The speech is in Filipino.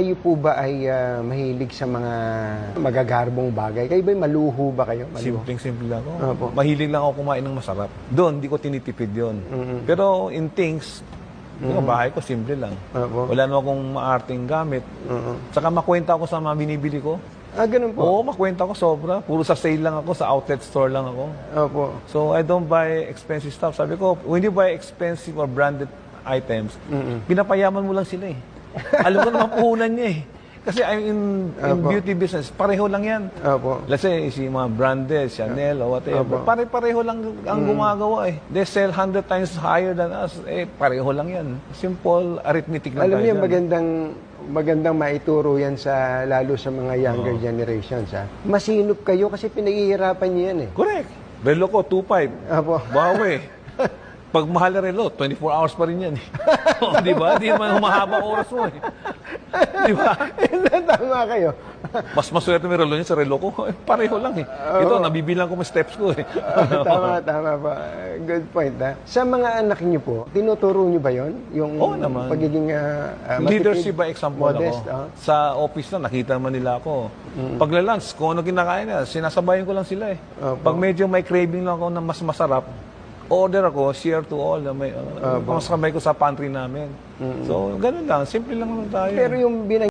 Kayo po ba ay ah, mahilig sa mga magagarbong bagay? Kayo ba maluho ba kayo? Maluho? Simpleng-simple lang ako. Opo. Mahilig lang ako kumain ng masarap. Doon, hindi ko tinitipid yun. Pero in things, yung bahay ko, simple lang. Opo. Wala naman akong maarting gamit. Saka makwenta ako sa mga binibili ko. Ah, ganun po. Oo, makwenta ko sobra. Puro sa sale lang ako, sa outlet store lang ako. Opo. So I don't buy expensive stuff. Sabi ko, when you buy expensive or branded items, pinapayaman mo lang sila eh. Alam ko naman puhunan niya eh. Kasi I'm in, in beauty business, pareho lang yan. Opo. Let's say, si mga branded, Chanel or whatever, pare-pareho lang ang gumagawa eh. They sell 100 times higher than us. Eh, pareho lang yan. Simple arithmetic lang Alam tayo niyo, dyan. magandang magandang maituro yan sa lalo sa mga younger generations. Ha? Masinop kayo kasi pinaghihirapan niyo yan eh. Correct. Relo ko, 2.5. Opo. Bawi. Pag mahal na relo, 24 hours pa rin yan. Eh. O, di ba? Di naman humahaba oras mo eh. Di ba? Tama kayo. Mas maswerte may relo niya sa relo ko. Eh, pareho lang eh. Ito, nabibilang ko may steps ko eh. tama, tama pa. Good point, ha? Sa mga anak niyo po, tinuturo niyo ba yon Yung Oo naman. pagiging ah, ah, matipid, Leadership by example modest, ako. ah. Sa office na, nakita naman nila ako. Pagla-lunch, kung ano kinakain nila, sinasabayan ko lang sila eh. Opo. Pag medyo may craving lang ako na mas masarap, order ako, share to all. Na may, uh, mas kamay ko sa pantry namin. So, ganun lang. Simple lang naman tayo. Pero yung binang